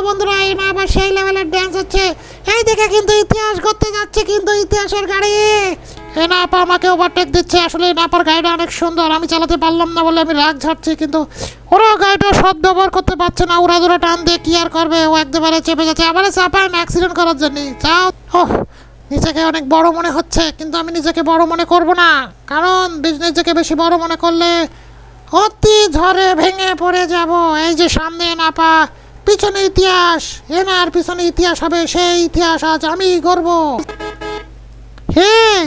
বন্ধুরা, এই না আবার সেই লেভেলের ড্যান্স হচ্ছে। এই দেখে কিন্তু ইতিহাস করতে যাচ্ছে, কিন্তু ইতিহাসের গাড়ি। এ না আপা আমাকে ওভারটেক দিচ্ছে। আসলে এই নাপার গাড়িটা অনেক সুন্দর। আমি চালাতে পারলাম না বলে আমি রাগ ঝাড়ছি, কিন্তু ওরা গাড়িটা সৎ ব্যবহার করতে পারছে না। ওরা ধরে টান দিয়ে কি আর করবে? ও একবারে চেপে যাচ্ছে। আবার চাপায় না অ্যাক্সিডেন্ট করার জন্য। যাও। ওহ, নিজেকে অনেক বড় মনে হচ্ছে, কিন্তু আমি নিজেকে বড় মনে করব না। কারণ বিজ- নিজেকে বেশি বড় মনে করলে অতি ঝড়ে ভেঙে পড়ে যাব। এই যে সামনে নাপা পিছনে ইতিহাস। এনার পিছনে ইতিহাস হবে সেই ইতিহাস আজ আমি করব হেই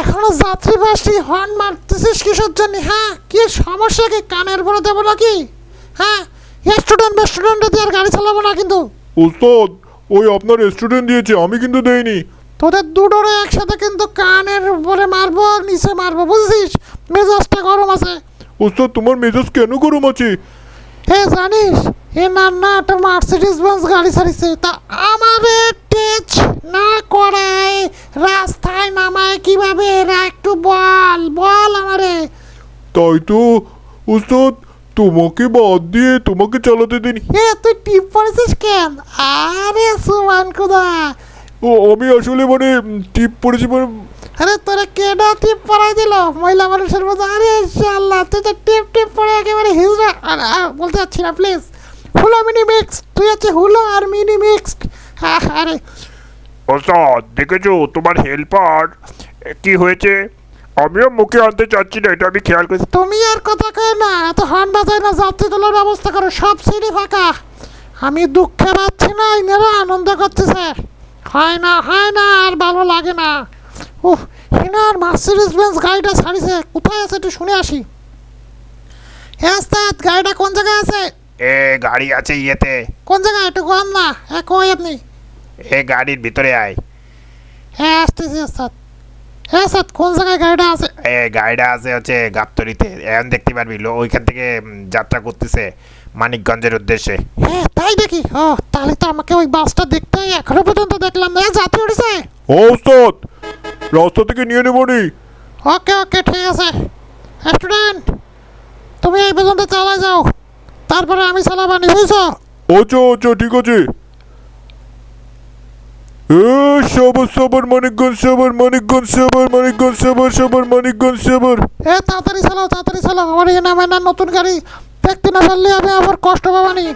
এখনও যাত্রী বাসটি হর্ন মারতেছিস কিসের জন্য হ্যাঁ? কি সমস্যা কি? কানের বড় দেবো নাকি? হ্যাঁ? স্টুডেন্ট স্টুডেন্টে দিয়ে আর গাড়ি চালাবো না কিন্তু। ওস্তাদ ওই আপনার স্টুডেন্ট দিয়েছে আমি কিন্তু দেইনি। তোদের দুটোরে একসাথে কিন্তু কানের উপরে মারবো আর নিচে মারবো বুঝছিস? মেজাজটা গরম আছে। ওস্তাদ তোমার মেজাজ কেন গরম আছে? হে জানিস এ নান্না একটা মার্সিডিজ বেঞ্জ গাড়ি ছাড়িছে। তা আমারে টেচ না করায় রাস্তায় নামায় কীভাবে? এরা একটু বল বল আমারে। তাই তো ওস্তাদ তোমাকে বাদ দিয়ে তোমাকে চালাতে দিন। হে তুই টিপ পড়েছিস কেন? আরে সুমান কুদা ও আমি আসলে মানে টিপ পড়েছি মানে আরে তোরা কেডা টিপ পরাই দিল? মহিলা মানুষের মতো। আরে ইনশাআল্লাহ তুই তো টিপ টিপ পরে একেবারে হিজড়া। বলতে চাচ্ছি না প্লিজ হুলো মিনি মিক্স তুই আছে হুলো আর মিনি মিক্সড আরে। ওস্তাদ দেখেছ তোমার হেল্পার কি হয়েছে? আমিও মুখে আনতে চাচ্ছি না এটা আমি খেয়াল করেছি তুমি আর কথা কয় না এত হর্ন বাজায় না যাত্রী তোলার ব্যবস্থা করো সব সিঁড়ি ফাঁকা। আমি দুঃখে পাচ্ছি না ইনারা আনন্দ করছে স্যার। হয় না হয় না আর ভালো লাগে না। উহ হিনার মার্সিডিজ বেঞ্জ গাড়িটা ছাড়িছে কোথায় আছে একটু শুনে আসি। হ্যাঁ গাড়িটা কোন জায়গায় আছে? এ গাড়ি আছে ইয়েতে। কোন জায়গায়? একটু কম না। হ্যাঁ কই আপনি? এ গাড়ির ভিতরে আয়। হ্যাঁ আসতেছি ওস্তাদ। হ্যাঁ ওস্তাদ কোন জায়গায় গাড়িটা আছে? এ গাড়িটা আছে হচ্ছে গাবতলিতে। এখন দেখতে পারবি লো ওইখান থেকে যাত্রা করতেছে মানিকগঞ্জের উদ্দেশ্যে। হ্যাঁ তাই দেখি ও তাহলে তো আমাকে ওই বাসটা দেখতে এখনও পর্যন্ত দেখলাম না। এ, যাত্রী উঠেছে? ও ওস্তাদ রাস্তা থেকে নিয়ে নেব নি। ওকে ওকে ঠিক আছে। স্টুডেন্ট তুমি এই পর্যন্ত চালা যাও। তারপরে আমি চালাবানি বুঝছ? আচ্ছা আচ্ছা ঠিক আছে। এ সবার সবার মানিকগঞ্জ সবার মানিকগঞ্জ সবার মানিকগঞ্জ সবার সবার মানিকগঞ্জ সবার। এ তাড়াতাড়ি চালাও তাড়াতাড়ি চালাও আমার এই নামে না নতুন গাড়ি দেখতে না পারলে আমি আবার কষ্ট পাবানি।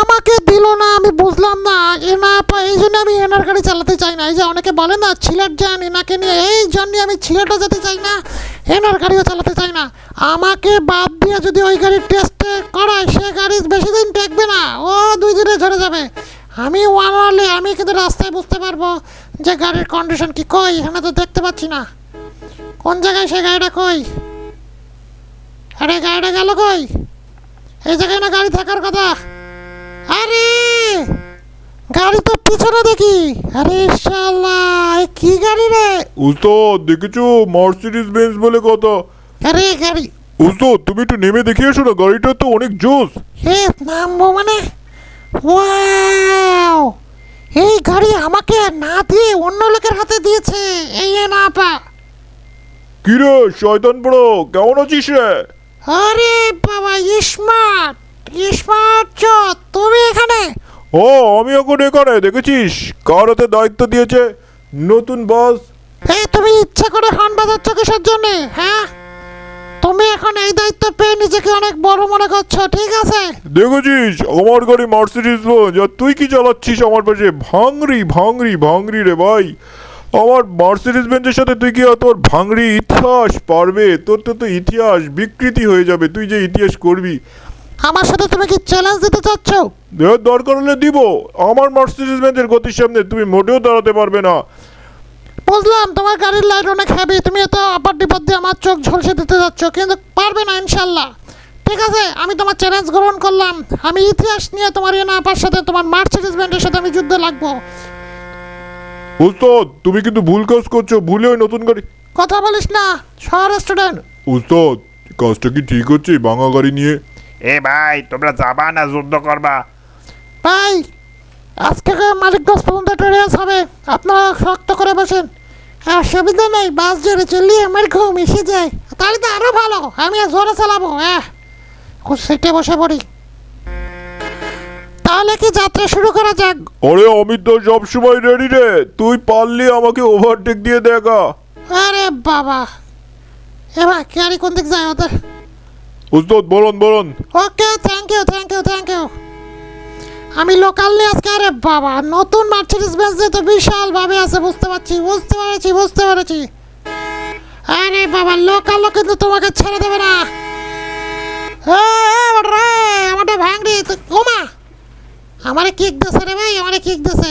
আমাকে দিল না আমি বুঝলাম না এনা এই জন্য আমি এনার গাড়ি চালাতে চাই না। এই যে অনেকে বলে না ছিলেট যান এনাকে নিয়ে এই জন্য আমি ছিলেটও যেতে চাই না। এনার গাড়িও চালাতে চাই না। আমাকে বাদ দিয়ে যদি ওই গাড়ির টেস্টে করায়, সে গাড়ি বেশি দিন টেকবে না। ও দুই দিনে ঝরে যাবে। আমি ওয়ানলি আমি কিন্তু রাস্তায় বুঝতে পারব যে গাড়ির কন্ডিশন কি। কই? এখানে তো দেখতে পাচ্ছি না। কোন জায়গায় সে গাড়িটা কই? আরে, গাড়িটা গেল কই? এই জায়গায় না গাড়ি থাকার কথা? আরে! গাড়ি তো পিছনে দেখি। আরে শালা এ কি গাড়ি রে? ওস্তাদ দেখেছ? মার্সিডিজ বেঞ্জ বলে কথা। আরে গাড়ি। ওস্তাদ তুমি একটু নেমে দেখে এসো না গাড়িটা তো অনেক জোস। হে নামবো মানে? ওয়াও! এই গাড়ি আমাকে না দিয়ে অন্য লোকের হাতে দিয়েছে। এই না পা কিরে শয়তান বড় কেমন আছিস রে? আরে বাবা স্মার্ট স্মার্ট চ তুমি এখানে? ও আমি এখন এখানে দেখেছিস? কার হাতে দায়িত্ব দিয়েছে? নতুন বস এই তুমি ইচ্ছা করে হর্ন বাজাচ্ছ কিসের জন্য হ্যাঁ? তুমি এখন এই দায়িত্ব পেয়ে নিজেকে অনেক বড় মনে করছ ঠিক আছে? দেখেছিস? আমার গাড়ি মার্সিডিজ বেঞ্জ আর তুই কি চালাচ্ছিস আমার পাশে? ভাঙরি ভাঙরি ভাঙরি রে ভাই। আমার মার্সিডিজ বেঞ্জের সাথে তুই কি তোর ভাঙরি ইতিহাস পারবে? তোর তো তো ইতিহাস বিকৃতি হয়ে যাবে তুই যে ইতিহাস করবি। আমার সাথে তুমি কি চ্যালেঞ্জ দিতে চাচ্ছ? এর দরকার হলে দিব। আমার মার্সিডিজ বেঞ্জের গতির সামনে তুমি মোটেও দাঁড়াতে পারবে না। বুঝলাম তোমার গাড়ির লাইট অনেক হ্যাভি তুমি এত আপার ডিপার দিয়ে আমার চোখ ঝলসে দিতে যাচ্ছ কিন্তু পারবে না ইনশাল্লাহ। ঠিক আছে আমি তোমার চ্যালেঞ্জ গ্রহণ করলাম। আমি ইতিহাস নিয়ে তোমার এনা আপার সাথে তোমার মার্সিডিজ ব্যান্ডের সাথে আমি যুদ্ধে লাগবো। উস্তাদ তুমি কিন্তু ভুল কাজ করছ ভুলে ওই নতুন গাড়ি কথা বলিস না শহর স্টুডেন্ট উস্তাদ কাজটা কি ঠিক হচ্ছে ভাঙা গাড়ি নিয়ে? এ ভাই তোমরা যাবা না যুদ্ধ করবা? ভাই আজকে মালিকগঞ্জ পর্যন্ত ট্রেস হবে আপনারা শক্ত করে বসেন। আর সুবিধা নেই বাস জোরে চললে আমার ঘুম এসে যায়। তাহলে তো আরও ভালো আমি আর জোরে চালাবো হ্যাঁ? সিটে বসে পড়ি। তাহলে কি যাত্রা শুরু করা যাক? আরে আমি তো সবসময় রেডি রে। তুই পারলি আমাকে ওভারটেক দিয়ে দেখা। আরে বাবা। এবার গাড়ি কোন দিক যায় ওদের? উস্তাদ বলুন বলুন। Okay thank you thank you thank you আমি লোকাল নিয়ে আজকে, আরে বাবা, নতুন মার্সিডিস বেঞ্চ তো বিশাল ভাবে আছে, বুঝতে পারছি, বুঝতে পেরেছি বুঝতে পেরেছি। আরে বাবা লোকালও কিন্তু তোমাকে ছেড়ে দেবে না। আমারটা ভাঙড়ি ওমা, আমারে কিক দেছে রে ভাই, আমারে কিক দেছে।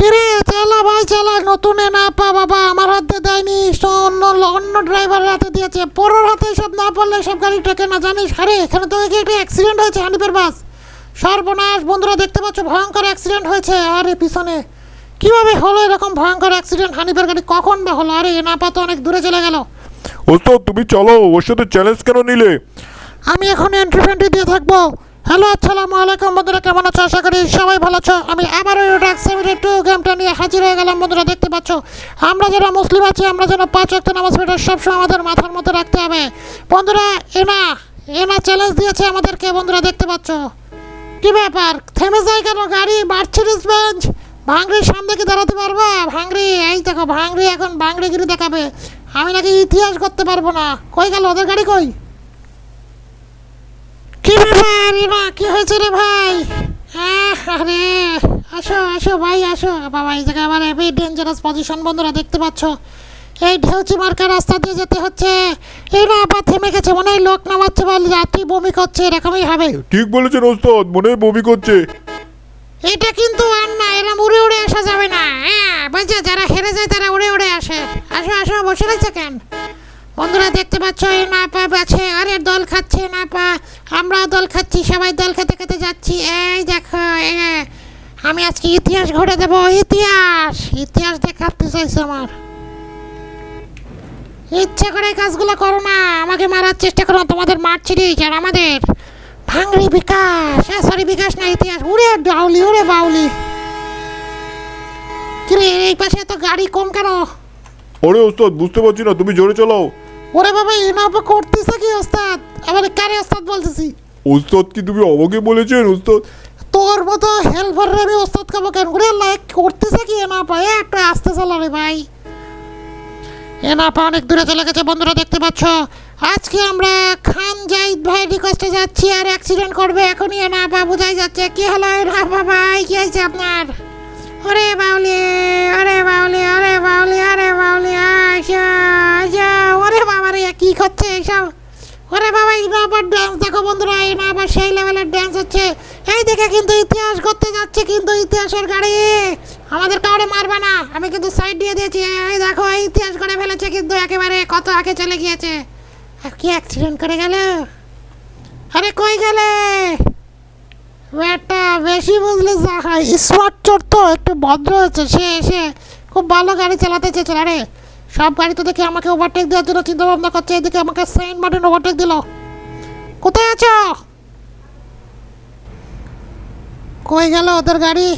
কিরে চালা ভাই চালা নতুন না পা বাবা আমার হাতে দেয়নি। অন্য অন্য ড্রাইভারের হাতে দিয়েছে। পরের হাতে সব না পড়লে সব গাড়ি টেকে না জানিস? আরে এখানে তো একটা অ্যাক্সিডেন্ট হয়েছে হানিফের বাস। সর্বনাশ বন্ধুরা দেখতে পাচ্ছ ভয়ঙ্কর অ্যাক্সিডেন্ট হয়েছে। আরে পিছনে। কীভাবে হলো এরকম ভয়ঙ্কর অ্যাক্সিডেন্ট হানিফের গাড়ি কখন বা হলো? আরে এ না পা তো অনেক দূরে চলে গেল। উস্তাদ তুমি চলো ওর সাথে চ্যালেঞ্জ কেন নিলে? আমি এখন এন্ট্রি ফেন্ট্রি দিয়ে থাকব। হ্যালো, আসসালামু আলাইকুম। বন্ধুরা, কেমন আছো? আশা করি সবাই ভালো আছো। আমি আবারও ইউটাক সেভেন্টি টু গেমটা নিয়ে হাজির হয়ে গেলাম। বন্ধুরা, দেখতে পাচ্ছ, আমরা যারা মুসলিম আছি, আমরা যেন পাঁচ ওয়াক্ত নামাজ পড়ে সবসময় আমাদের মাথার মধ্যে রাখতে হবে। বন্ধুরা, এনা এনা চ্যালেঞ্জ দিয়েছে আমাদেরকে। বন্ধুরা, দেখতে পাচ্ছ, কি ব্যাপার? থেমে যায় কেন? গাড়ি মার্সিডিস বেঞ্চ ভাঙড়ির সামনে কি দাঁড়াতে পারবা? ভাঙড়ি, এই দেখো, ভাঙড়ি এখন ভাঙড়িগিরি দেখাবে। আমি নাকি ইতিহাস করতে পারব না। কই গেল? ওদের গাড়ি কই? কি ব্যাপার? রিমা কি হয়েছে রে ভাই? আহ, আরে আসো আসো ভাই আসো। বাবা এই জায়গায় আবার হেভি ডেঞ্জারাস পজিশন বন্ধুরা দেখতে পাচ্ছ। এই ঢেউচি মার্কা রাস্তা দিয়ে যেতে হচ্ছে। এই না আবার থেমে গেছে মনে হয় লোক নামাচ্ছে বা যাত্রী বমি করছে এরকমই হবে। ঠিক বলেছেন ওস্তাদ মনে হয় বমি করছে। এটা কিন্তু আর না এরম উড়ে উড়ে আসা যাবে না। হ্যাঁ বুঝছে যারা হেরে যায় তারা উড়ে উড়ে আসে। আসো আসো বসে রয়েছে কেন? বন্ধুরা দেখতে পাচ্ছ, এই না পা আছে আরে দল খাচ্ছে না পা আমরাও দল খাচ্ছি, সবাই দল খেতে খেতে যাচ্ছি। এই দেখো আমি আজকে ইতিহাস ঘটে দেবো, ইতিহাস ইতিহাস দেখাতে চাইছে আমার। ইচ্ছা করে কাজগুলো করো না, আমাকে মারার চেষ্টা করো তোমাদের মারছি আর আমাদের। ভাঙড়ি বিকাশ হ্যাঁ সরি বিকাশ না, ইতিহাস। উড়ে ডাউলি উড়ে বাউলি। কিরে, এই পাশে তো গাড়ি কম কেন? ওরে ওস্তাদ, বুঝতে পারছি না, তুমি জোরে চালাও। ওরে বাবা এনাপা করতেছে কি ওস্তাদ? আবার কারে ওস্তাদ বলতেছি? ওস্তাদ কি তুমি আমাকে বলেছেন ওস্তাদ? তোর মতো হেল্পার রে আমি ওস্তাদ খাব কেন? ওরে লাইক করতেছে কি? এনাপা এ একটা আস্তে চালা রে ভাই। এনাপা অনেক দূরে চলে গেছে বন্ধুরা দেখতে পাচ্ছ? আজকে আমরা খান জাইদ ভাই রিকোয়েস্টে যাচ্ছি আর অ্যাক্সিডেন্ট করবে এখনই। এনাপা বোঝাই যাচ্ছে। কি হলো? এনাপা ভাই কি হয়েছে আপনার? ওরে বাউলি ওরে বাউলি ওরে বাউলি ওরে বাউলি আচ্ছা আচ্ছা ওরে বাবা রে, কি করছে এইসব? ওরে বাবা, এই আবার ড্যান্স দেখো বন্ধুরা, এই না আবার সেই লেভেলের ড্যান্স হচ্ছে। এই দেখে কিন্তু ইতিহাস করতে যাচ্ছে কিন্তু ইতিহাসের গাড়ি। আমাদের কাউরে মারবে না, আমি কিন্তু সাইড দিয়ে দিয়েছি। এই দেখো, এই ইতিহাস করে ফেলেছে কিন্তু একেবারে কত আগে চলে গিয়েছে। আর কি অ্যাক্সিডেন্ট করে গেল? আরে কই গেলে? ব্যাটা বেশি বুঝলে যা হয়। স্মার্ট চোর তো একটু ভদ্র হয়েছে, সে এসে খুব ভালো গাড়ি চালাতে চেয়েছিল। আরে, সব গাড়ি তো দেখে আমাকে ওভারটেক দেওয়ার জন্য চিন্তা ভাবনা করছে। এদিকে আমাকে সাইন বাটন ওভারটেক দিল। কোথায় আছো? কই গেল ওদের গাড়ি?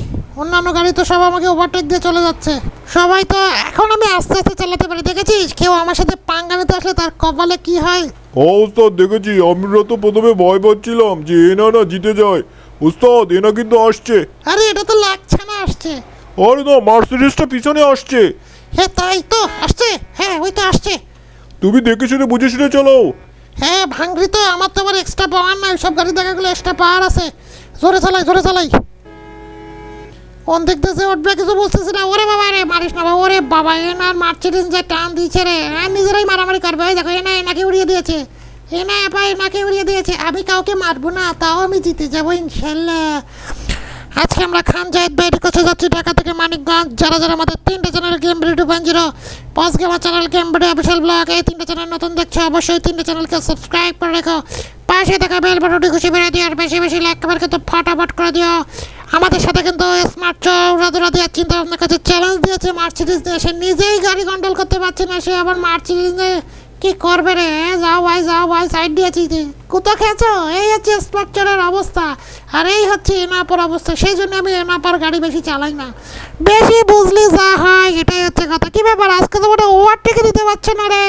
অন্যান্য গাড়ি তো সব আমাকে ওভারটেক দিয়ে চলে যাচ্ছে। সবাই তো এখন আমি আস্তে আস্তে চালাতে পারি। দেখেছিস? কেউ আমার সাথে পাঙ্গা আসলে তার কপালে কি হয়? ওস্তাদ দেখেছি আমরা তো প্রথমে ভয় পাচ্ছিলাম যে এনা না জিতে যায়। ওস্তাদ এনা কিন্তু আসছে। আরে এটা তো লাগছে না আসছে। আরে না মার্সিডিসটা পিছনে আসছে। হ্যাঁ তাই তো আসছে। হ্যাঁ ওই তো আসছে। তুমি দেখে শুনে বুঝে শুনে চালাও হ্যাঁ ভাঙড়ি তো আমার তো আবার এক্সট্রা পাওয়ার নাই সব গাড়ি দেখা গেলে এক্সট্রা পাওয়ার আছে। জোরে চালাই জোরে চালাই। কোন দিক দিয়ে উঠবে কিছু বুঝতেছি না। ওরে বাবা রে মারিস না বাবা ওরে বাবা এ না মার্চেডিস যে টান দিয়েছে রে। হ্যাঁ নিজেরাই মারামারি করবে। দেখো এনা এনাকে উড়িয়ে দিয়েছে। এনা এপা এনাকে উড়িয়ে দিয়েছে। আমি কাউকে মারবো না, তাও আমি জিতে যাব, ইনশাল্লাহ। আজকে আমরা খান জাহিদ বাইরে কোথায় যাচ্ছি ঢাকা থেকে মানিকগঞ্জ। যারা যারা আমাদের তিনটে channel game video point zero পাঁচ gamer channel game video official blog, এই তিনটে চ্যানেল নতুন দেখছ অবশ্যই তিনটে চ্যানেলকে সাবস্ক্রাইব করে রেখো। পাশে থাকা বেল বাটনটি খুশি বেড়ে দিও, আর বেশি বেশি লাইক কমেন্ট কিন্তু ফটাফট করে দিও। আমাদের সাথে কিন্তু স্মার্ট চৌরাদুরা দেওয়ার চিন্তা ভাবনা কাছে চ্যালেঞ্জ দিয়েছে মার্সিডিস দিয়ে। সে নিজেই গাড়ি কন্ট্রোল করতে পারছে না, সে আবার মার্সিডিস নিয়ে কি করবে রে? যাও ভাই যাও ভাই সাইড দিয়েছি কুতো খেয়েছো? এই হচ্ছে স্ট্রাকচারের অবস্থা। আর এই হচ্ছে এনাপার অবস্থা। সেই জন্য আমি এনাপার গাড়ি বেশি চালাই না। বেশি বুঝলি যা হয়, এটাই হচ্ছে কথা। কী ব্যাপার? আজকে তো ওটা ওভারটেক দিতে পারছে না রে?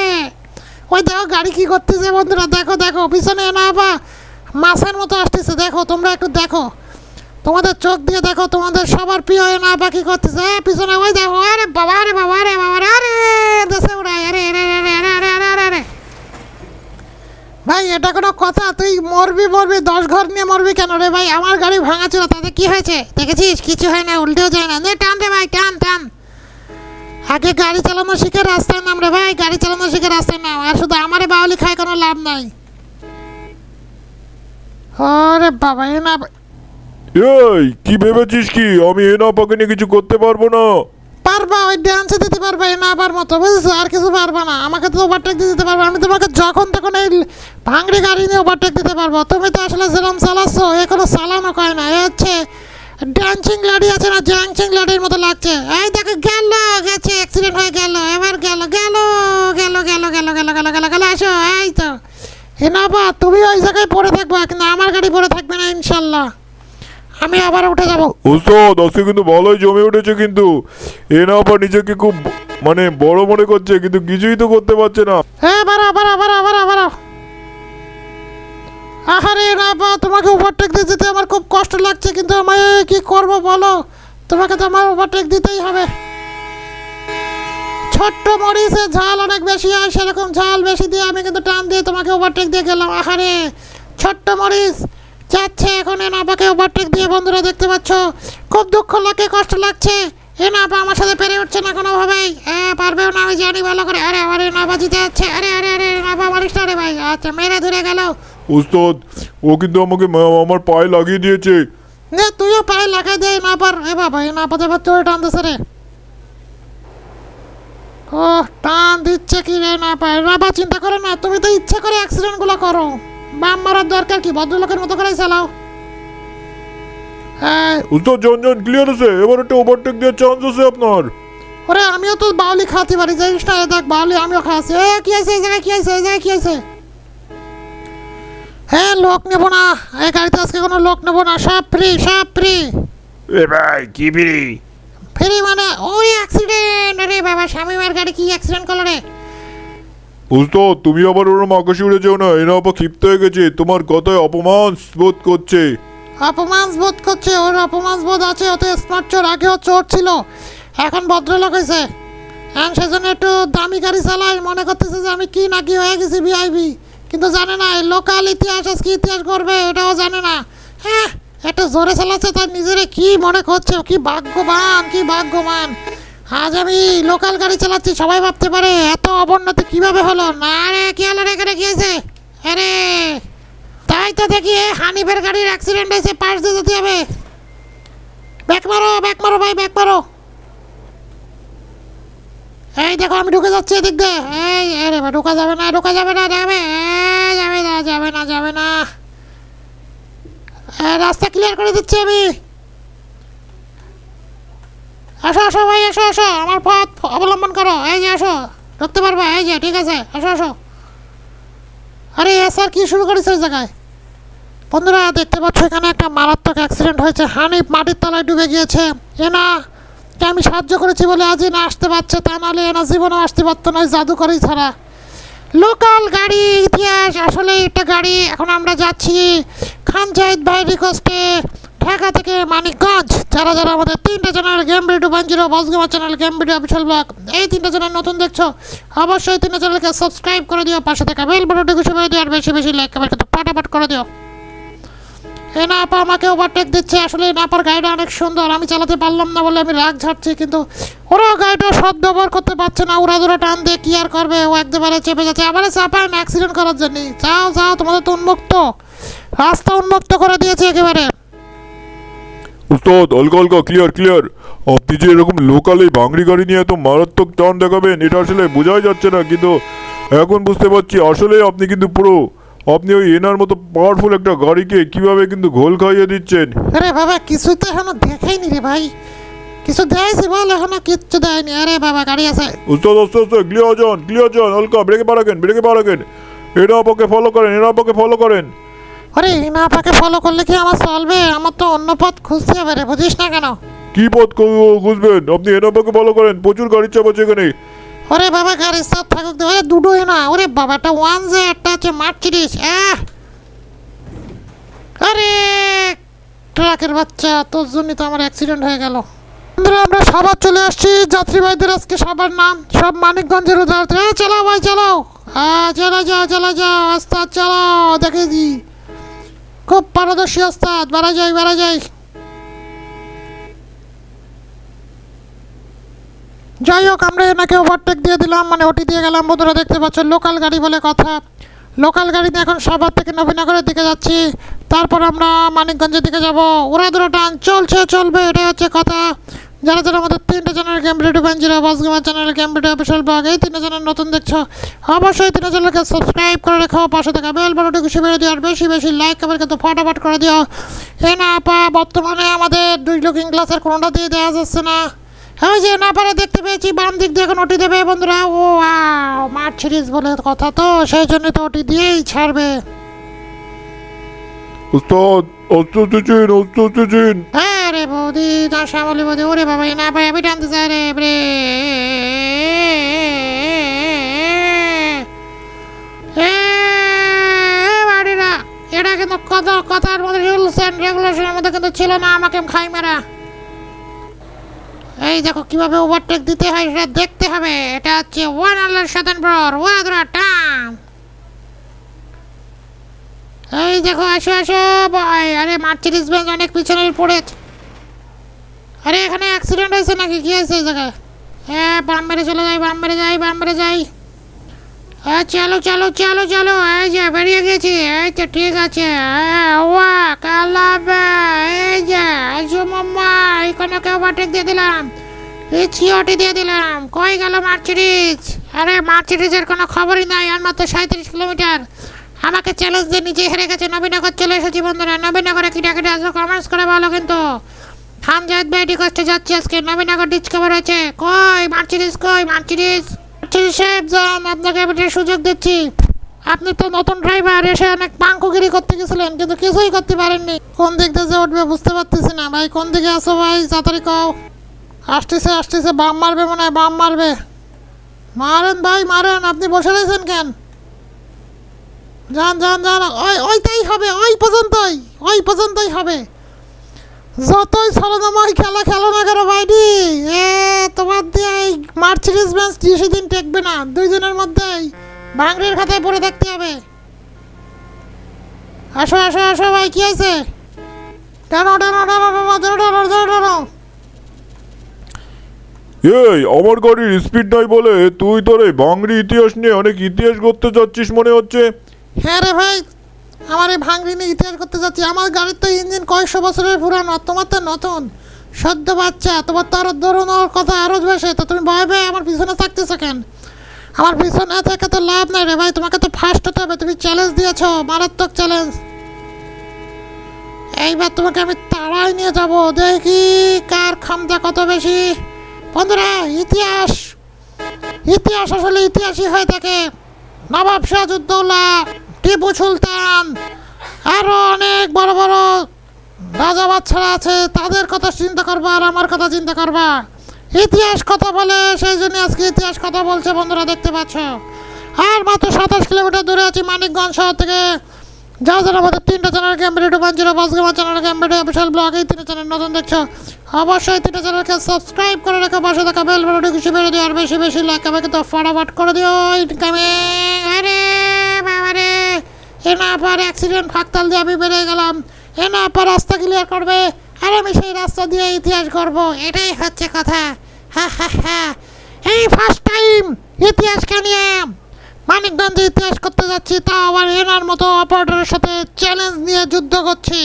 ওই দেখো গাড়ি কী করতেছে বন্ধুরা। দেখো দেখো, পিছনে এনাপা মাছের মতো আসতেছে। দেখো, তোমরা একটু দেখো। তোমাদের চোখ দিয়ে দেখো, তোমাদের সবার প্রিয় না পাখি করতেছে? পিছনে ওই দেখো, আরে বাবা আরে বাবা রে বাবা, আরে, দেশে ওরা আরে আরে আরে আরে ভাই, এটা কোনো কথা। তুই মরবি মরবি, দশ ঘর নিয়ে মরবি কেন রে ভাই? আমার গাড়ি ভাঙা ছিল, তাতে কি হয়েছে? দেখেছিস? কিছু হয় না, উল্টেও যায় না। টান রে ভাই, টান টান। আগে গাড়ি চালানো শিখে রাস্তায় নাম রে ভাই, গাড়ি চালানো শিখে রাস্তায় নাম। আর শুধু আমারে বাউলি খায়, কোনো লাভ নাই। আরে বাবা, এ না এই, কি ভেবেছিস কি? আমি এ না পাকে কিছু করতে পারব না। পারবা, ওই ডান্সে দিতে পারবে না আবার মতো, বুঝেছ? আর কিছু পারবা না। আমাকে তো ওভারটেক দিয়ে দিতে পারবে। আমি তোমাকে যখন তখন এই ভাঙড়ি গাড়ি নিয়ে ওভারটেক দিতে পারব। তুমি তো আসলে যেরকম চালাচ্ছ, এ কোনো চালানো কয় না। এ হচ্ছে ড্যান্সিং লাড়ি আছে না জ্যাংচিং লাড়ির মতো লাগছে। এই দেখো, গেল, গেছে অ্যাক্সিডেন্ট হয়ে গেল, এবার গেল গেল গেল গেল গেল গেল গেল গেল গেল, আসো, এই তো। এ না বা তুমি ওই জায়গায় পড়ে থাকবা, কিন্তু আমার গাড়ি পড়ে থাকবে না, ইনশাল্লাহ। আমি আবার উঠে যাব। ওস্তাদ আজকে কিন্তু ভালোই জমে উঠেছে কিন্তু। এ না পা নিজেকে খুব মানে বড় মনে করছে কিন্তু কিছুই তো করতে পারছে না। হ্যাঁ বাড়া বাড়া বাড়া বাড়া বাড়া আহারে না বা তোমাকে ওভারটেক দিয়ে যেতে আমার খুব কষ্ট লাগছে কিন্তু আমি কি করব বলো? তোমাকে তো আমার ওভারটেক দিতেই হবে। ছোট্ট মরিচে ঝাল অনেক বেশি হয় সেরকম ঝাল বেশি দিয়ে আমি কিন্তু টান দিয়ে তোমাকে ওভারটেক দিয়ে গেলাম। আহারে ছোট্ট মরিচ। যাচ্ছে এখন এ নাপাকে ওভারটেক দিয়ে বন্ধুরা দেখতে পাচ্ছ। খুব দুঃখ লাগে কষ্ট লাগছে। এ নাপা আমার সাথে পেরে উঠছে না কোনোভাবেই। হ্যাঁ পারবেও না আমি জানি ভালো করে। আরে আরে নাপা জিতে যাচ্ছে। আরে আরে আরে নাপা মারিস না রে ভাই। আচ্ছা মেরে ধরে গেল। ওস্তাদ ও কিন্তু আমাকে আমার পায়ে লাগিয়ে দিয়েছে। নে তুইও পায়ে লাগাই দে না পার এ বাবা এ নাপা দেবার চোরে টানতেছে রে। ও টান দিচ্ছে কি রে না পায় রাবা চিন্তা করো না। তুমি তো ইচ্ছা করে অ্যাক্সিডেন্টগুলো করো। বাম মারার দরকার কি? ভদ্রলোকের মতো করে চালাও। হ্যাঁ ওস্তাদ জন জন ক্লিয়ার আছে। এবার একটা ওভারটেক দেওয়ার চান্স আছে আপনার। ওরে আমিও তো বাউলি খাতে পারি। জানিস না এ দেখ বাউলি আমিও খাচ্ছি এ কি আছে এই জায়গায় কি আছে এই জায়গায় কি আছে হ্যাঁ লোক নেব না। এই গাড়িতে আজকে কোনো লোক নেব না। সব ফ্রি সব ফ্রি এ ভাই কি বিড়ি ফ্রি মানে ওই অ্যাক্সিডেন্ট আরে বাবা স্বামীমার গাড়ি কি অ্যাক্সিডেন্ট করল রে? ওস্তাদ তুমি আবার ওরম আকাশে উড়ে যাও না। এ না পা ক্ষিপ্ত হয়ে গেছে। তোমার কথায় অপমান বোধ করছে। অপমান বোধ করছে? ওর অপমান বোধ আছে। অত স্মার্ট চোর। আগেও চোর ছিল। এখন ভদ্রলোক হয়েছে এখন সেজন্য একটু দামি গাড়ি চালাই মনে করতেছে যে আমি কি না কি হয়ে গেছি ভিআইবি কিন্তু জানে না লোকাল ইতিহাস আজকে ইতিহাস করবে এটাও জানে না। হ্যাঁ একটু জোরে চালাচ্ছে, তার নিজেরে কি মনে করছে? কি ভাগ্যবান কি ভাগ্যবান। আজ আমি লোকাল গাড়ি চালাচ্ছি, সবাই ভাবতে পারে এত অবনতি কীভাবে হলো? না রে, কি হলো রে কি আরে, তাই তো দেখি হানিফের গাড়ির অ্যাক্সিডেন্ট হয়েছে, পাশ দিয়ে যেতে হবে। ব্যাক মারো ব্যাক মারো ভাই, ব্যাক মারো। এই দেখো, আমি ঢুকে যাচ্ছি এদিক দিয়ে। এই আরে ঢোকা যাবে না, ঢোকা যাবে না, যাবে যাবে না যাবে না যাবে না। রাস্তা ক্লিয়ার করে দিচ্ছি আমি। আসো আসো ভাই, আসো আসো। আমার পথ অবলম্বন করো। এই যে আসো। ঢুকতে পারবে? এই যে, ঠিক আছে। আসো আসো। আরে স্যার কি শুরু করেছে ওই জায়গায়? বন্ধুরা, দেখতে পাচ্ছ এখানে একটা মারাত্মক অ্যাক্সিডেন্ট হয়েছে। হানিফ মাটির তলায় ডুবে গিয়েছে। এনা কে আমি সাহায্য করেছি বলে আজ এনা আসতে পারছে। তা নাহলে এনা জীবনেও আসতে পারতো না ওই জাদুকরই ছাড়া। লোকাল গাড়ি, ইতিহাস, আসলে একটা গাড়ি। এখন আমরা যাচ্ছি খান জাহিদ ভাই রিকোয়েস্টে ঢাকা থেকে মানিকগঞ্জ। যারা যারা আমাদের তিনটা channel game video one zero বসগমা channel game video official blog এই তিনটা চ্যানেল নতুন দেখছ, অবশ্যই তিনটা চ্যানেলকে সাবস্ক্রাইব করে দিও, পাশে থাকা বেল বাটনটি ঘুষে দিও আর বেশি বেশি লাইক কমেন্ট কিন্তু ফাটাফাট করে দিও। এ না আপা আমাকে ওভারটেক দিচ্ছে, আসলে এই নাপার গাড়িটা অনেক সুন্দর, আমি চালাতে পারলাম না বলে আমি রাগ ঝাড়ছি, কিন্তু ওরা গাড়িটা সৎ ব্যবহার করতে পারছে না, ওরা ধরে টান দিয়ে কি আর করবে, ও একবারে চেপে যাচ্ছে, আবার চাপায় না অ্যাক্সিডেন্ট করার জন্য, যাও যাও, তোমাদের তো উন্মুক্ত, রাস্তা উন্মুক্ত করে দিয়েছে একেবারে। উস্তাদ অলকা অলকা ক্লিয়ার ক্লিয়ার আপনি যে এরকম লোকাল এই ভাঙড়ি গাড়ি নিয়ে এত মারাত্মক টান দেখাবেন এটা আসলে বোঝাই যাচ্ছে না কিন্তু এখন বুঝতে পারছি আসলে আপনি কিন্তু পুরো আপনি ওই এনার মতো পাওয়ারফুল একটা গাড়িকে কীভাবে কিন্তু ঘোল খাইয়ে দিচ্ছেন? আরে বাবা কিছু তো এখনও দেখাইনি রে ভাই। কিছু দেয়ছি বল এখনও কিচ্ছু দেয়নি। আরে বাবা গাড়ি আছে। উস্তাদ আস্তে আস্তে ক্লিয়ার যান ক্লিয়ার যান অলকা ব্রেকে পা রাখেন ব্রেকে পা রাখেন। এরা আপাকে ফলো করেন এরা আপাকে ফলো করেন। আরে না আপাকে ফলো করলে কি আমার চলবে? আমার তো অন্য পথ খুঁজতে হবে রে বুঝিস না কেন? কি পথ খুঁজবেন? আপনি এনা আপাকে ফলো করেন প্রচুর গাড়ির চাপ আছে এখানে। ওরে বাবা গাড়ির সাথ থাকুক দে। ওরে দুটোই না ওরে বাবা একটা ওয়ান জে একটা হচ্ছে মার্চিডিস আহ! আরে ট্রাকের বাচ্চা তোর জন্যই তো আমার অ্যাক্সিডেন্ট হয়ে গেল। বন্ধুরা আমরা সবার চলে আসছি যাত্রীবাহীদের আজকে সবার নাম সব মানিকগঞ্জের উদাহরণ। চালাও ভাই চালাও। হ্যাঁ চালা যাও চালা যাও ওস্তাদ চালাও দেখে দি খুব পারদর্শী ওস্তাদ, মারা যাই মারা যাই। যাই হোক, আমরা এনাকে ওভারটেক দিয়ে দিলাম মানে ওটি দিয়ে গেলাম। বন্ধুরা, দেখতে পাচ্ছ লোকাল গাড়ি বলে কথা। লোকাল গাড়িতে এখন সাভার থেকে নবীনগরের দিকে যাচ্ছি। তারপর আমরা মানিকগঞ্জের দিকে যাব। ওরা দুটো টান, চলছে, চলবে, এটাই হচ্ছে কথা। যারা যারা আমাদের তিনটে চ্যানেল গেম ভিডিও বাঞ্জিরা বাসগামা চ্যানেল গেম ভিডিও বিশাল ব্লগ এই তিনটে চ্যানেল নতুন দেখছ, অবশ্যই তিনটে চ্যানেলকে সাবস্ক্রাইব করে রেখো, পাশে থাকা বেল বাটনটি খুশি বেড়ে দিও, আর বেশি বেশি লাইক কমেন্ট কিন্তু ফটাফট করে দিও। এ না পা বর্তমানে আমাদের দুই লুকিং গ্লাসের কোনোটা দিয়ে দেওয়া যাচ্ছে না? হ্যাঁ যে না পারে দেখতে পেয়েছি, বাম দিক দিয়ে এখন ওটি দেবে বন্ধুরা। ও মাঠ সিরিজ বলে কথা তো, সেই জন্য তো ওটি দিয়েই ছাড়বে। ওস্তাদ অস্ত চিন অস্ত চিন হ্যাঁ রে বৌদি না শ্যামলি বৌদি, ওরে বাবা না পারে আমি টানতে চাই রে রে। এটা কিন্তু কথা কথার মধ্যে রুলস অ্যান্ড রেগুলেশনের মধ্যে কিন্তু ছিল না, আমাকে খাই মেরা। এই দেখো, কীভাবে ওভারটেক দিতে হয় সেটা দেখতে হবে। এটা হচ্ছে ওয়ান আল্লাহ সাধারণ ব্রর ওয়াদরা টাম এই দেখো, আসো আসো আরে মার্সিডিজ বেঞ্চ অনেক পিছনে পড়ে আরে, এখানে অ্যাক্সিডেন্ট হয়েছে নাকি? কি হয়েছে এই জায়গায়? হ্যাঁ বাম চলে যাই, বাম যাই বাম যাই। হ্যাঁ চলো চলো চলো চলো। এই যে, বেরিয়ে গেছি। এই তো, ঠিক আছে। হ্যাঁ ওয়া এই যে আজু মাম্মা এখানে কেউ বাটেক দিয়ে দিলাম। চিওটি দিয়ে দিলাম। কই গেল মার্সিডিজ আরে মার্সিডিজের কোনো খবরই নাই। আর মাত্র সাঁত্রিশ কিলোমিটার। আমাকে চ্যালেঞ্জ দিয়ে নিজে হেরে গেছে। নবীনগর চলে এসেছি বন্ধুরা। নবীনগরে কিটা কিটা আসব কমেন্টস করে ভালো কিন্তু। জায়দ ভাই কষ্টে যাচ্ছি আজকে। নবীনগর ডিসকভার আছে কই মার্সিডিজ কই মার্সিডিজ মার্সিডিজ সাহেব যান আপনাকে আমি সুযোগ দিচ্ছি। আপনি তো নতুন ড্রাইভার এসে অনেক পাঙ্কুগিরি করতে গেছিলেন, কিন্তু কিছুই করতে পারেননি। কোন দিক দিয়ে যে উঠবে বুঝতে পারতেছি না। ভাই, কোন দিকে আসো ভাই? তাড়াতাড়ি কও। আসতেছে আসতেছে। বাম মারবে মনে হয়, বাম মারবে। মারেন ভাই, মারেন। আপনি বসে রয়েছেন কেন? যান যান যান ওই, ওইটাই হবে, ওই পর্যন্তই ওই পর্যন্তই হবে। যতই ছলনাময় খেলা খেলো না কেন ভাইডি এ, তোমার দিয়ে এই মার্সিডিজ বেঞ্চ বেশি দিন টেকবে না, দুইজনের মধ্যেই ভাঙড়ির খাতায় পড়ে থাকতে হবে। আসো আসো আসো ভাই, কি আছে টানো টানো টানো টানো টানো টানো টানো টানো এই, আমার গাড়ির স্পিড নাই বলে তুই তোর এই বাংরি ইতিহাস নিয়ে অনেক ইতিহাস করতে যাচ্ছিস মনে হচ্ছে? হ্যাঁ রে ভাই, আমার এই ভাঙড়ি ইতিহাস করতে যাচ্ছি। আমার গাড়ির তো ইঞ্জিন কয়েকশো বছরের পুরানো তোমার তো নতুন। সদ্য বাচ্চা, তোমার তো আরও দৌড়ানোর কথা আরও বেশি, তো তুমি ভয় ভয়ে আমার পিছনে থাকতেছো কেন? আমার পিছনে থেকে তো লাভ নাই রে ভাই, তোমাকে তো ফার্স্ট হতে হবে, তুমি চ্যালেঞ্জ দিয়েছ, মারাত্মক চ্যালেঞ্জ এইবার তোমাকে আমি তাড়াই নিয়ে যাব, দেখি কার ক্ষমতা কত বেশি। বন্ধুরা, ইতিহাস ইতিহাস আসলে ইতিহাসই হয়ে থাকে। নবাব সিরাজউদ্দৌলা টিপু সুলতান আরও অনেক বড় বড় রাজা বাচ্চারা আছে, তাদের কথা চিন্তা করবা আর আমার কথা চিন্তা করবা। ইতিহাস কথা বলে, সেই জন্য আজকে ইতিহাস কথা বলছে, বন্ধুরা, দেখতে পাচ্ছ? আর মাত্র সাতাশ কিলোমিটার দূরে আছি মানিকগঞ্জ শহর থেকে। যারা যারা আমাদের তিনটা channel game video one zero বাসগামা channel game video বিশাল ব্লগ এই তিনটা চ্যানেল নতুন দেখছ? অবশ্যই তিনটা চ্যানেলকে সাবস্ক্রাইব করে রেখো, পাশে থাকা বেল বাটনটি খুশি বেড়ে দিও, আর বেশি বেশি লাইক হবে কিন্তু ফটাফট করে দিও ইনকামিং আরে! এ না পার অ্যাক্সিডেন্ট ফাঁকতাল দিয়ে আমি বেরিয়ে গেলাম। এ না পার রাস্তা ক্লিয়ার করবে। আর আমি সেই রাস্তা দিয়ে ইতিহাস করব এটাই হচ্ছে কথা। হা হা হা। এই ফার্স্ট টাইম ইতিহাসকে নিয়ে মানিকগঞ্জে ইতিহাস করতে যাচ্ছি তা আবার এনার মতো অপারেটরের সাথে চ্যালেঞ্জ নিয়ে যুদ্ধ করছি।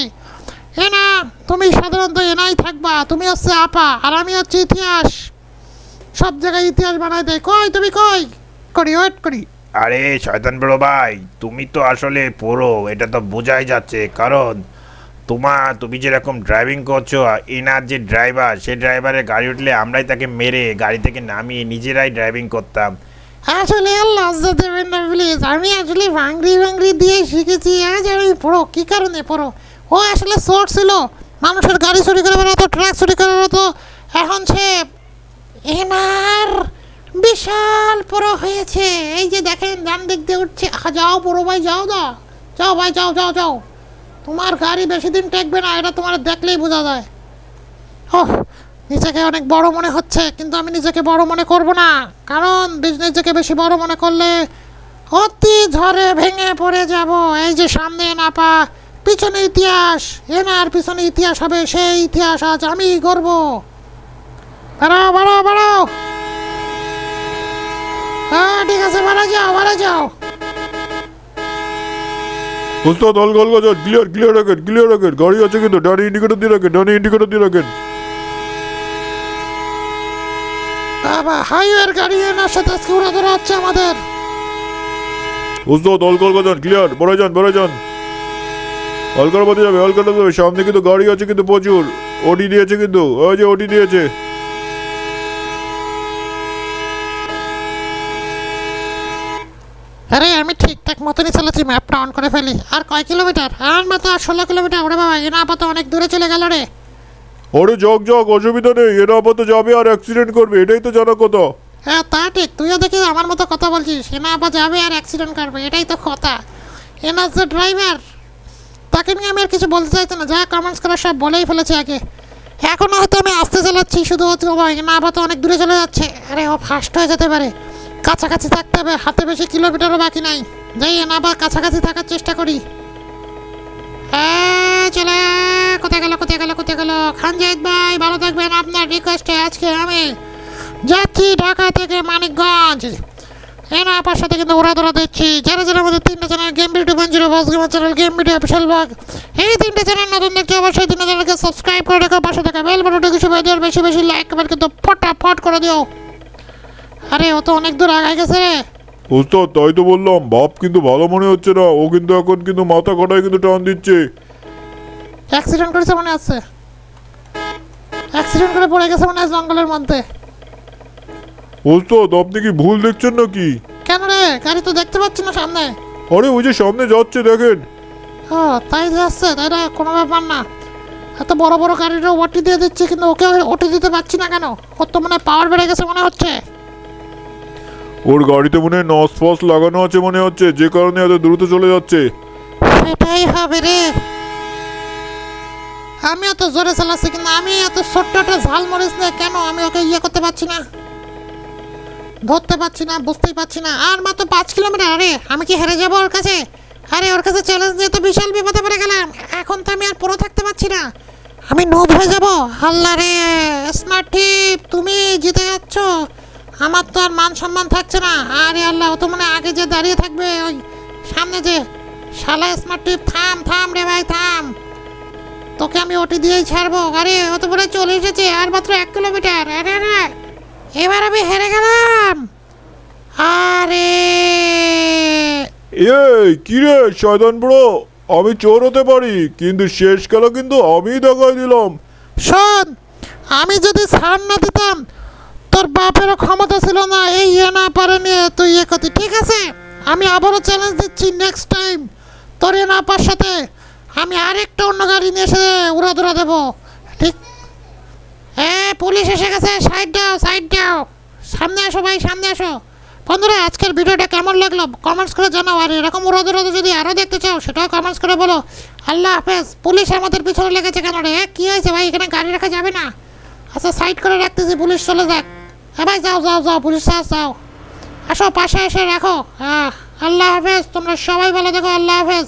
এনা তুমি সাধারণত এনাই থাকবা, তুমি হচ্ছে আপা, আর আমি হচ্ছে ইতিহাস। সব জায়গায় ইতিহাস বানাই দেয়। কই, তুমি কই? করি ওয়েট করি। আরে শয়তান বড় ভাই, তুমি তো আসলে পুরো, এটা তো বোঝাই যাচ্ছে। কারণ তোমার তুমি যেরকম ড্রাইভিং করছ এনার যে ড্রাইভার সেই ড্রাইভারের গাড়ি উঠলে আমরাই তাকে মেরে গাড়ি থেকে নামিয়ে নিজেরাই ড্রাইভিং করতাম। আসলে আর লজ্জা দেবেন না প্লিজ আমি আসলে ভাঙড়ি ভাঙড়ি দিয়ে শিখেছি আজ আমি পড়ো কী কারণে পড়ো ও আসলে শর্ট ছিল, মানুষের গাড়ি চুরি করে বেড়াতো ট্রাক চুরি করে বেড়াতো, এখন সে এনার বিশাল বড় হয়েছে। এই যে দেখেন, ডান দিক দিয়ে উঠছে। যাও পুরো ভাই, যাও দা যাও ভাই, যাও যাও যাও। তোমার গাড়ি বেশি দিন টেকবে না, এটা তোমার দেখলেই বোঝা যায়। ওহ, নিজেকে অনেক বড় মনে হচ্ছে, কিন্তু আমি নিজেকে বড় মনে করব না। কারণ নিজেকে বেশি বড় মনে করলে অতি ঝড়ে ভেঙে পড়ে যাব। এই যে সামনে না পা পিছনে ইতিহাস। এনার পিছনে ইতিহাস হবে, সেই ইতিহাস আজ আমি গর্ব বাড়াও বাড়াও বাড়াও। হ্যাঁ ঠিক আছে বাড়া যাও বাড়া যাও। ওস্তাদ অলগা অলগা যান ক্লিয়ার ক্লিয়ার রাখেন ক্লিয়ার রাখেন গাড়ি আছে কিন্তু ডানে ইন্ডিকেটর দিয়ে রাখেন ডানে ইন্ডিকেটর দিয়ে রাখেন। বাবা হাইওয়ের গাড়ি এনার সাথে আজকে হচ্ছে আমাদের। ওস্তাদ অলগা অলগা যান ক্লিয়ার বড় যান বড় যান। অলকার যাবে অলকাটা যাবে। সামনে কিন্তু গাড়ি আছে কিন্তু প্রচুর। ওটি দিয়েছে কিন্তু ওই যে ওটি দিয়েছে। আরে আমি ঠিকঠাক মতনই চালাচ্ছি ম্যাপটা অন করে ফেলি। আর কয় কিলোমিটার আর মাত্র আর ষোলো কিলোমিটার ওরে বাবা এনা আপাতত অনেক দূরে চলে গেল রে। আরে জগ জগ অসুবিধা নেই এরা আপাতত যাবে আর অ্যাক্সিডেন্ট করবে এটাই তো জানা কথা। হ্যাঁ তা ঠিক তুইও দেখি আমার মতো কথা বলছিস। এনা আবার যাবে আর অ্যাক্সিডেন্ট করবে এটাই তো কথা। এনার যে ড্রাইভার তাকে নিয়ে আমি আর কিছু বলতে চাইছি না। যা কমেন্টস করার সব বলেই ফেলেছে আগে। এখনও হয়তো আমি আসতে চালাচ্ছি শুধু হচ্ছে ও ভাই না আবার তো অনেক দূরে চলে যাচ্ছে। আরে ও ফাস্ট হয়ে যেতে পারে। কাছাকাছি থাকতে হবে, হাতে বেশি কিলোমিটারও বাকি নাই। যাই না, আবার কাছাকাছি থাকার চেষ্টা করি। হ্যাঁ চলে, কোথায় গেল কোথায় গেল কোথায় গেল? খান জাহিদ ভাই, ভালো থাকবেন আপনার রিকোয়েস্টে আজকে আমি যাচ্ছি ঢাকা থেকে মানিকগঞ্জ। এনা আপার সাথে কিন্তু ওরা ধরা দিচ্ছি। যারা যারা আমাদের তিনটা channel game video one zero boss gamer channel game video official blog এই তিনটে চ্যানেল নতুন দেখতে অবশ্যই তিনটে চ্যানেলকে সাবস্ক্রাইব করে রেখো, পাশে থাকা বেল বাটনটা কিছু বেশি বেশি লাইক কমেন্ট কিন্তু ফটাফট করে দিও। আরে ও তো অনেক দূর আগায় গেছে রে। ওস্তাদ তাই তো বললাম বাপ কিন্তু ভালো মনে হচ্ছে না ও কিন্তু এখন কিন্তু মাথা কাটায় কিন্তু টান দিচ্ছে। অ্যাক্সিডেন্ট করেছে মনে আছে। অ্যাক্সিডেন্ট করে পড়ে গেছে মনে হয় জঙ্গলের মধ্যে। ওস্তাদ আপনি কি ভুল দেখছেন নাকি? কেন রে? গাড়ি তো দেখতে পাচ্ছি না সামনে। আরে ওই যে সামনে যাচ্ছে দেখেন। ও তাই যাচ্ছে তাই না? কোনো ব্যাপার না। এত বড় বড় গাড়িটা ওটি দিয়ে দিচ্ছে কিন্তু ওকে ওটি দিতে পারছি না কেন? ওর তো মনে পাওয়ার বেড়ে গেছে মনে হচ্ছে। ওর গাড়িতে মনে হয় নস ফস লাগানো আছে মনে হচ্ছে, যে কারণে এত দ্রুত চলে যাচ্ছে। এটাই হবে রে। আমি এত জোরে চালাচ্ছি কিন্তু আমি এত ছোট্ট একটা ঝাল মরিস না কেন আমি ওকে ইয়ে করতে পারছি না? ধরতে পারছি না, বুঝতেই পারছি না। আর মাত্র পাঁচ কিলোমিটার, আরে, আমি কি হেরে যাব ওর কাছে? আরে, ওর কাছে চ্যালেঞ্জ দিয়ে তো বিশাল বিপদে পড়ে গেলাম। এখন তো আমি আর পুরো থাকতে পারছি না। আমি নোব হয়ে যাব। আল্লাহ রে স্মার্ট টিপ তুমি জিতে যাচ্ছ। আমার তো আর মান সম্মান থাকছে না। আরে আল্লাহ ও তো মানে আগে যে দাঁড়িয়ে থাকবে ওই সামনে যে শালা স্মার্ট টিপ থাম থাম রে ভাই থাম। তোকে আমি ওটি দিয়েই ছাড়বো। আরে ও তো বলে চলে এসেছে আর মাত্র এক কিলোমিটার। আরে আরে এবার আমি হেরে গেলাম। আরে। এই কিরে শয়তান ব্রো আমি চোর হতে পারি কিন্তু শেষ খেলা কিন্তু আমি দেখাই দিলাম। শোন আমি যদি ছাড় না দিতাম তোর বাপেরও ক্ষমতা ছিল না, এই ইয়ে না পারে নিয়ে তুই ইয়ে করতি, ঠিক আছে? আমি আবারও চ্যালেঞ্জ দিচ্ছি নেক্সট টাইম তোর এ না পার সাথে আমি আরেকটা অন্য গাড়ি নিয়ে এসে উড়া দুরা দেবো। ঠিক? হ্যাঁ পুলিশ এসে গেছে সাইড দাও সাইড দাও। সামনে আসো ভাই, সামনে আসো। বন্ধুরা, আজকের ভিডিওটা কেমন লাগল? কমেন্টস করে জানাও, আর এরকম উড়াদুরা যদি আরও দেখতে চাও, সেটাও কমেন্টস করে বলো। আল্লাহ হাফেজ, পুলিশ আমাদের পিছনে লেগেছে কেন রে? কী হয়েছে ভাই? এখানে গাড়ি রাখা যাবে না? আচ্ছা সাইড করে রাখতেছি, পুলিশ চলে যাক। ভাই যাও যাও যাও, পুলিশ যাও যাও। আসো, পাশে এসে রাখো। আল্লাহ হাফেজ, তোমরা সবাই ভালো দেখো আল্লাহ হাফেজ।